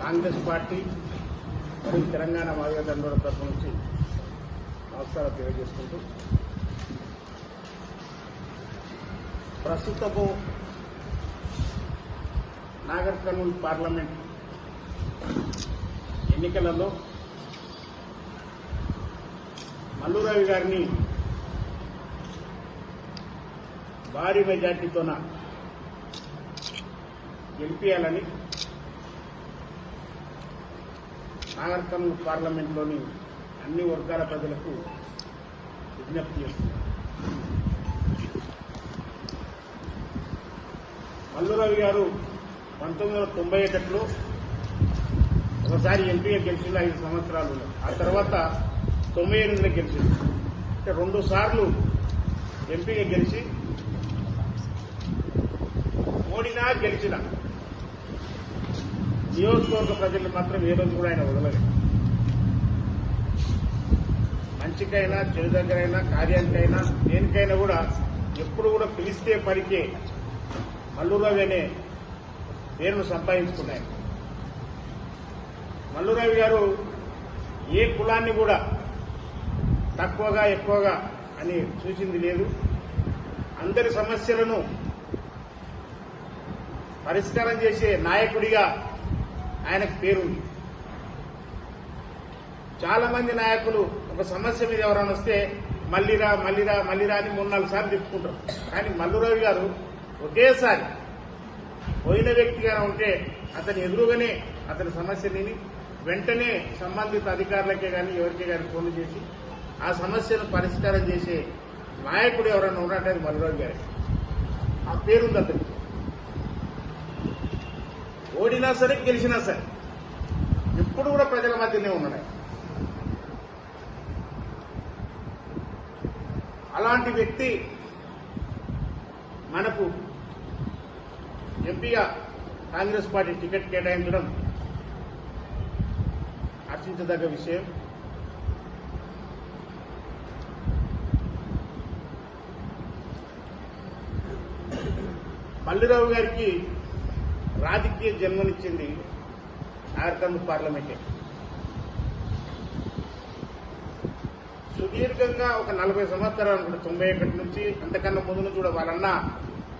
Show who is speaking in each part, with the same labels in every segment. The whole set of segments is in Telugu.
Speaker 1: కాంగ్రెస్ పార్టీ మరియు తెలంగాణ మాదిగ దండోల తరఫు నుంచి నమస్కారాలు తెలియజేసుకుంటూ ప్రస్తుతము నాగర్ కర్నూలు పార్లమెంట్ ఎన్నికలలో మల్లురావి గారిని భారీ మెజార్టీతోన గెలిపించాలని నాగర్ కర్నూలు పార్లమెంట్లోని అన్ని వర్గాల ప్రజలకు విజ్ఞప్తి చేస్తున్నారు మల్లురవి గారు పంతొమ్మిది వందల తొంభై ఒకటిలో ఒకసారి ఎంపీగా గెలిచింది ఐదు సంవత్సరాలు. ఆ తర్వాత తొంభై ఎనిమిదిలో గెలిచింది అంటే రెండు సార్లు ఎంపీగా గెలిచి ఓడినా గెలిచిన. నియోజకవర్గ ప్రజలు మాత్రం ఏ రోజు కూడా ఆయన వదలలేదు. మంచికైనా చెడు దగ్గరైనా కార్యానికైనా దేనికైనా కూడా ఎప్పుడు కూడా పిలిస్తే పలికే మల్లురావి అనే పేరును సంపాదించుకున్నాయి. మల్లురావి గారు ఏ కులాన్ని కూడా తక్కువగా ఎక్కువగా అని చూసింది లేదు. అందరి సమస్యలను పరిష్కారం చేసే నాయకుడిగా ఆయనకు పేరుంది. చాలా మంది నాయకులు ఒక సమస్య మీద ఎవరైనా వస్తే మల్లిరా మల్లిరా మల్లిరా అని మూడు నాలుగు సార్లు చెప్పుకుంటారు. కానీ మల్లురావు గారు ఒకేసారి పోయిన వ్యక్తిగా ఉంటే అతని ఎదురుగానే అతని సమస్య విని వెంటనే సంబంధిత అధికారులకే కానీ ఎవరికే కానీ ఫోన్ చేసి ఆ సమస్యను పరిష్కారం చేసే నాయకుడు ఎవరైనా ఉన్నట్టు అది మల్లురావు గారి. ఆ పేరుంది అతనికి. ఓడినా సరే గెలిచినా సరే ఎప్పుడు కూడా ప్రజల మధ్యనే ఉన్నాయి అలాంటి వ్యక్తి మనకు ఎంపీగా కాంగ్రెస్ పార్టీ టికెట్ కేటాయించడం హర్షించదగ్గ విషయం. మల్లిరావు గారికి రాజకీయ జన్మనిచ్చింది నాగరికర్నూలు పార్లమెంటే. సుదీర్ఘంగా ఒక నలభై సంవత్సరాలు తొంభై ఒకటి నుంచి అంతకన్నా ముందు నుంచి కూడా వాళ్ళన్న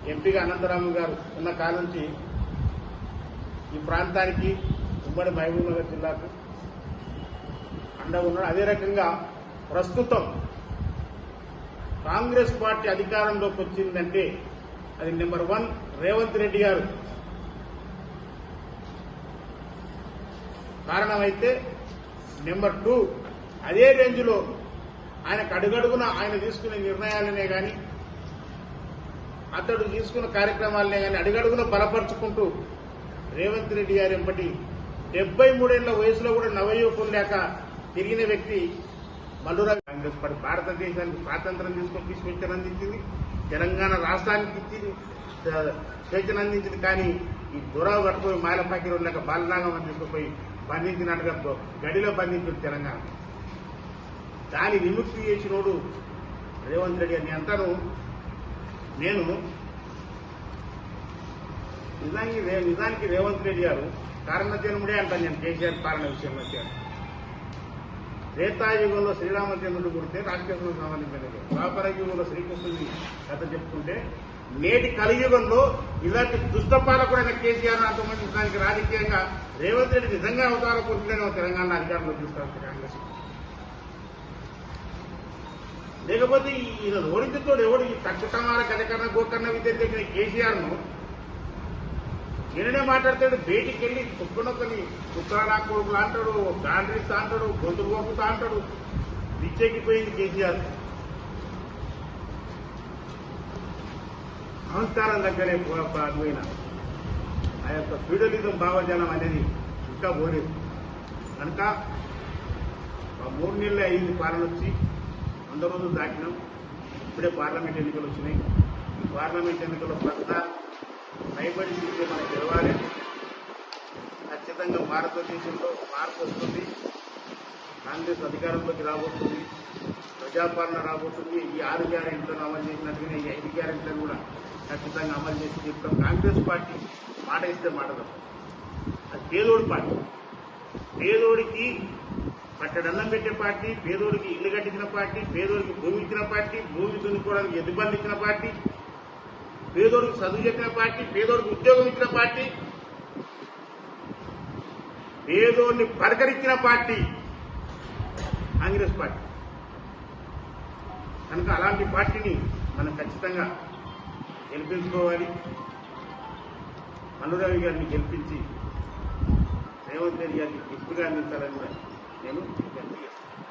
Speaker 1: ఎంపీగా అనంతరాము గారు ఉన్న కాలం నుంచి ఈ ప్రాంతానికి ఉమ్మడి మహబూబ్నగర్ జిల్లాకు అండగా ఉన్నాడు అదే రకంగా ప్రస్తుతం కాంగ్రెస్ పార్టీ అధికారంలోకి వచ్చిందంటే అది నెంబర్ వన్ రేవంత్ రెడ్డి గారు. కారణమైతే నెంబర్ టూ అదే రేంజ్లో ఆయనకు అడుగడుగున ఆయన తీసుకునే నిర్ణయాలనే కానీ అతడు తీసుకున్న కార్యక్రమాలనే కానీ అడుగడుగున బలపరుచుకుంటూ రేవంత్ రెడ్డి గారి ఎంపటి డెబ్బై మూడేళ్ళ వయసులో కూడా నవయువకులు లేక తిరిగిన వ్యక్తి మల్లురావు కాంగ్రెస్ పార్టీ భారతదేశానికి స్వాతంత్రం తీసుకొని స్వేచ్ఛను అందించింది. తెలంగాణ రాష్ట్రానికి ఇచ్చింది. స్వేచ్ఛను అందించింది. కానీ ఈ దొరావు కట్టుకుని మాయల పాకిరు లేక బాలనాగం తీసుకుపోయి బంధించినట్టుగా గడిలో బంధించింది తెలంగాణ. దాని విముక్తి చేసినోడు రేవంత్ రెడ్డి అని అంటాను నేను నిజానికి నిజానికి రేవంత్ రెడ్డి గారు కారణ జన్ముడే అంటాను నేను కేసీఆర్ కారణ విషయంలో వచ్చాను త్రేతాయుగంలో శ్రీరామచంద్రుడు గురితే రాక్షసులకు సంబంధించినది. ద్వాపర యుగంలో శ్రీకృష్ణుడి కథ చెప్పుకుంటే నేటి కలియుగంలో ఇలాంటి దుష్ట పాలకుడైన కేసీఆర్ అంతమంది దానికి రాజకీయంగా రేవంత్ రెడ్డి నిజంగా అవతార పురుషులైన తెలంగాణ అధికారంలో తీసుకురావచ్చు కాంగ్రెస్. లేకపోతే ఈయన ఓడించుతోడు ఎవడు? ఈ తక్కుటమాల కథకన్న గోకర్ణ విద్య దగ్గర కేసీఆర్ను నిన్ననే మాట్లాడతాడు బయటికి వెళ్ళి కుక్కనొక్కని కుక్కరా కొడుకులు అంటాడు గాండ్రిస్తా అంటాడు గొంతులు కొడుకుతా అంటాడు. పిచ్చెక్కిపోయింది కేసీఆర్. అహంకారం దగ్గరే పోయిన ఆ యొక్క ఫ్యూడలిజం భావజాలం అనేది ఇంకా పోలేదు. కనుక ఆ మూడు నెలలు అయింది పాలన వచ్చి. వంద రోజులు దాటినాం. ఇప్పుడే పార్లమెంట్ ఎన్నికలు వచ్చినాయి. పార్లమెంట్ ఎన్నికల పట్ల భయపడి సీట్లు మనం గెలవాలి ఖచ్చితంగా భారతదేశంలో మార్పు వస్తుంది. కాంగ్రెస్ అధికారంలోకి రాబోతుంది. ప్రజాపాలన రాబోతుంది. ఈ ఆరు గ్యారెంట్లను అమలు చేసినట్టుగానే ఈ ఐదు గ్యారెంట్లను కూడా ఖచ్చితంగా అమలు చేసి చెప్తాం కాంగ్రెస్ పార్టీ మాట ఇస్తే మాట తప్పదు. అది పేదోడి పార్టీ. పేదోడికి పట్టడన్నం పెట్టే పార్టీ పేదోడికి ఇల్లు కట్టించిన పార్టీ పేదోడికి భూమి ఇచ్చిన పార్టీ భూమి దున్నుకోవడానికి ఎదుబంది ఇచ్చిన పార్టీ పేదోడికి చదువు చెప్పిన పార్టీ పేదోడికి ఉద్యోగం ఇచ్చిన పార్టీ పేదోడిని పలకరించిన పార్టీ కాంగ్రెస్ పార్టీ. కనుక అలాంటి పార్టీని మనం ఖచ్చితంగా గెలిపించుకోవాలి. మల్లురావి గారిని గెలిపించి రేవంత్ రెడ్డి గారికి గిఫ్ట్గా అందించాలని కూడా నేను విజ్ఞప్తి చేస్తాను